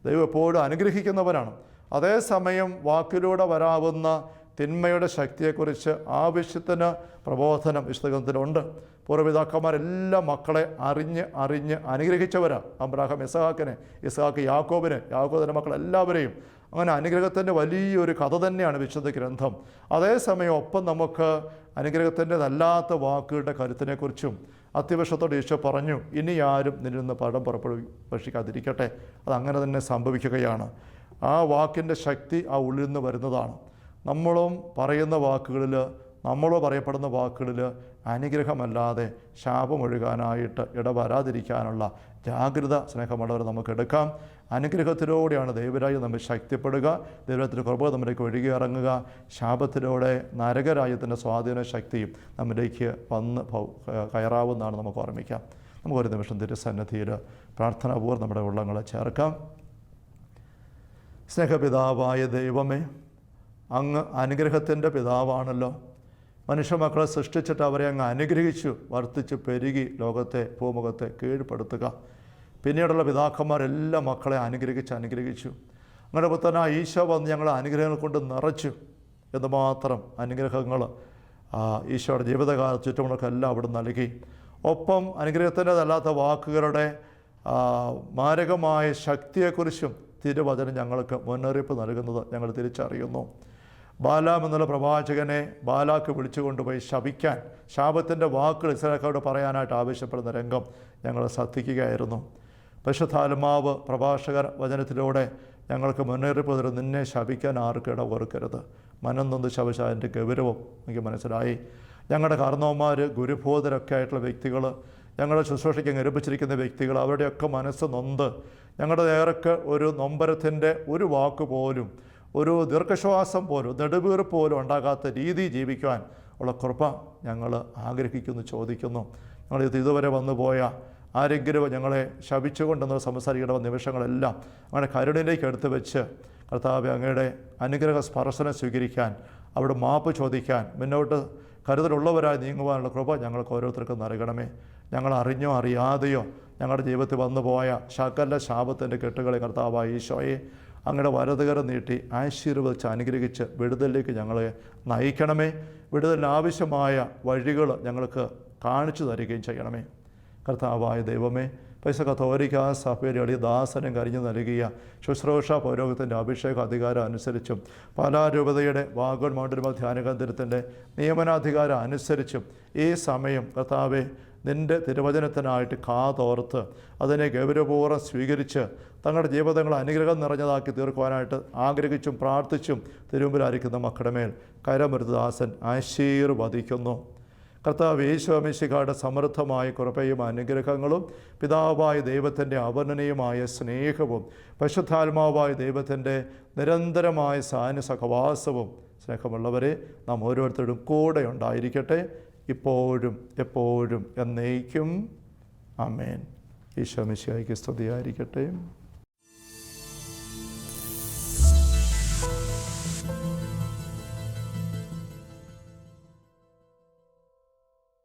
ദൈവം എപ്പോഴും അനുഗ്രഹിക്കുന്നവരാണ്. അതേസമയം വാക്കിലൂടെ വരാവുന്ന തിന്മയുടെ ശക്തിയെക്കുറിച്ച് ആവശ്യത്തിന് പ്രബോധനം വിശുദ്ധഗ്രന്ഥത്തിലുണ്ട് പൂർവപിതാക്കന്മാരെല്ലാം മക്കളെ അറിഞ്ഞ് അറിഞ്ഞ് അനുഗ്രഹിച്ചവരാണ് അബ്രാഹം ഇസഹാക്കിനെ ഇസഹാക്ക് യാക്കോബിനെ യാക്കോബിന്റെ മക്കൾ എല്ലാവരെയും. അങ്ങനെ അനുഗ്രഹത്തിന്റെ വലിയൊരു കഥ തന്നെയാണ് വിശുദ്ധ ഗ്രന്ഥം. അതേസമയം ഒപ്പം നമുക്ക് അനുഗ്രഹത്തിന്റെതല്ലാത്ത വാക്കുകളുടെ കരുത്തിനെക്കുറിച്ചും അത്യവശ്യത്തോടെ ഈശോ പറഞ്ഞു ഇനി ആരും നിന്നിൽ നിന്ന് പടം പുറപ്പെടുവിക്കാതിരിക്കട്ടെ അത് അങ്ങനെ തന്നെ സംഭവിക്കുകയാണ്. ആ വാക്കിന്റെ ശക്തി ആ ഉള്ളിൽ നിന്ന് വരുന്നതാണ്. നമ്മളും പറയുന്ന വാക്കുകളിൽ നമ്മളോ പറയപ്പെടുന്ന വാക്കുകളിൽ അനുഗ്രഹമല്ലാതെ ശാപമൊഴുകാനായിട്ട് ഇടവരാതിരിക്കാനുള്ള ജാഗ്രത സ്നേഹമുള്ളവർ നമുക്ക് എടുക്കാം. അനുഗ്രഹത്തിലൂടെയാണ് ദൈവരായി നമ്മൾ ശക്തിപ്പെടുക. ദൈവത്തിന്റെ കുറവ് നമ്മിലേക്ക് ഒഴുകി ഇറങ്ങുക. ശാപത്തിലൂടെ നരകരാജ്യത്തിന്റെ സ്വാധീന ശക്തിയും നമ്മിലേക്ക് വന്ന് കയറാവുന്നതാണ് നമുക്ക് ഓർമ്മിക്കാം. നമുക്കൊരു നിമിഷം തിരുസന്നിധിയിൽ പ്രാർത്ഥനാപൂർവം നമ്മുടെ ഉള്ളങ്ങളെ ചേർക്കാം. സ്നേഹപിതാവായ ദൈവമേ അങ്ങ് അനുഗ്രഹത്തിന്റെ പിതാവാണല്ലോ. മനുഷ്യമക്കളെ സൃഷ്ടിച്ചിട്ട് അവരെ അങ്ങ് അനുഗ്രഹിച്ചു വർദ്ധിച്ച് പെരുകി ലോകത്തെ ഭൂമുഖത്തെ കീഴ്പ്പെടുത്തുക. പിന്നീടുള്ള പിതാക്കന്മാരെല്ലാം മക്കളെ അനുഗ്രഹിച്ച് അനുഗ്രഹിച്ചു. അങ്ങനെ പുത്തനായ ഈശോ വന്ന് ഞങ്ങളെ അനുഗ്രഹങ്ങൾ കൊണ്ട് നിറച്ചു എന്തുമാത്രം അനുഗ്രഹങ്ങൾ ഈശോയുടെ ജീവിതകാല ചുറ്റുമുള്ളക്കെല്ലാം അവിടെ നൽകി. ഒപ്പം അനുഗ്രഹത്തിന്റെതല്ലാത്ത വാക്കുകളുടെ മാരകമായ ശക്തിയെക്കുറിച്ചും തിരുവചനം ഞങ്ങൾക്ക് മുന്നറിയിപ്പ് നൽകുന്നത് ഞങ്ങൾ തിരിച്ചറിയുന്നു. ബാലാം എന്നുള്ള പ്രവാചകനെ ബാലാക്ക് വിളിച്ചു കൊണ്ടുപോയി ശപിക്കാൻ ശാപത്തിന്റെ വാക്കുകൾ ഇസ്രായേൽക്കാരോട് പറയാനായിട്ട് ആവശ്യപ്പെടുന്ന രംഗം ഞങ്ങൾ ശ്രദ്ധിക്കുകയായിരുന്നു. പരിശുദ്ധാത്മാവ് പ്രഭാഷകർ വചനത്തിലൂടെ ഞങ്ങൾക്ക് മുന്നേറിപ്പ് തരും. നിന്നെ ശപിക്കാൻ ആർക്കും ഇട ഓർക്കരുത് മനം നൊന്ന് ശപിച്ച ഗൗരവം എനിക്ക് മനസ്സിലായി. ഞങ്ങളുടെ കാരണവന്മാർ ഗുരുബോധരൊക്കെ ആയിട്ടുള്ള വ്യക്തികൾ ഞങ്ങളുടെ ശുശ്രൂഷയ്ക്ക് നിരൂപിച്ചിരിക്കുന്ന വ്യക്തികൾ അവരുടെയൊക്കെ മനസ്സ് നൊന്ത് ഞങ്ങളുടെ നേരൊക്കെ ഒരു നൊമ്പരത്തിന്റെ ഒരു വാക്ക് പോലും ഒരു ദീർഘശ്വാസം പോലും നെടുവീർ പോലും ഉണ്ടാകാത്ത രീതി ജീവിക്കുവാൻ ഉള്ള കൃപ ഞങ്ങൾ ആഗ്രഹിക്കുന്നു ചോദിക്കുന്നു. ഞങ്ങൾ ഇത് ഇതുവരെ വന്നു പോയ ആരെങ്കിലും ഞങ്ങളെ ശപിച്ചുകൊണ്ടെന്ന് സംസാരിക്കേണ്ട നിമിഷങ്ങളെല്ലാം അങ്ങനെ കരുണിലേക്ക് എടുത്തു വെച്ച് കർത്താവ് അങ്ങയുടെ അനുഗ്രഹ സ്പർശനം സ്വീകരിക്കാൻ അവിടെ മാപ്പ് ചോദിക്കാൻ മുന്നോട്ട് കരുതലുള്ളവരായി നീങ്ങുവാനുള്ള കൃപ ഞങ്ങൾക്ക് ഓരോരുത്തർക്കും നൽകണമേ. ഞങ്ങൾ അറിഞ്ഞോ അറിയാതെയോ ഞങ്ങളുടെ ജീവിതത്തിൽ വന്നുപോയ ശകല ശാപത്തിന്റെ കെട്ടുകളെ കർത്താവായ ഈശോയെ അങ്ങയുടെ വരതുകര നീട്ടി ആശീർവദിച്ച് അനുഗ്രഹിച്ച് വിടുതലിലേക്ക് ഞങ്ങളെ നയിക്കണമേ. വിടുതലിന് ആവശ്യമായ വഴികൾ ഞങ്ങൾക്ക് കാണിച്ചു തരികയും ചെയ്യണമേ. കർത്താവായ ദൈവമേ പൈസ കത്തോലിക്ക സഭയുടെ അടി ദാസനം കരിഞ്ഞു നൽകിയ ശുശ്രൂഷ പൗരോഗത്തിന്റെ അഭിഷേക അധികാരം അനുസരിച്ചും പാലാരൂപതയുടെ വാഗോൺ മൗണ്ടരുമ ധ്യാനകേന്ദ്രത്തിന്റെ നിയമനാധികാരം അനുസരിച്ചും ഈ സമയം കർത്താവെ നിന്റെ തിരുവചനത്തിനായിട്ട് കാതോർത്ത് അതിനെ ഗൗരവപൂർവം സ്വീകരിച്ച് തങ്ങളുടെ ജീവിതങ്ങൾ അനുഗ്രഹം നിറഞ്ഞതാക്കി തീർക്കുവാനായിട്ട് ആഗ്രഹിച്ചും പ്രാർത്ഥിച്ചും തിരുമുമ്പിലായിരിക്കുന്ന മക്കളുടെ മേൽ കരമരുദാസൻ ആശീർവദിക്കുന്നു. കർത്താവ് യേശുഅമിശിഖയുടെ സമൃദ്ധമായ കൃപയും അനുഗ്രഹങ്ങളും പിതാവായ ദൈവത്തിന്റെ അവർണനീയമായ സ്നേഹവും പശുദ്ധാത്മാവായ ദൈവത്തിന്റെ നിരന്തരമായ സാന്യ സഹവാസവും സ്നേഹമുള്ളവരെ നാം ഓരോരുത്തരും കൂടെ ഉണ്ടായിരിക്കട്ടെ. ഇപ്പോഴും എപ്പോഴും എന്നേക്കും. അമേൻ ഈശോ മിശിഹായ്ക്ക് സ്തുതിയായിരിക്കട്ടെ.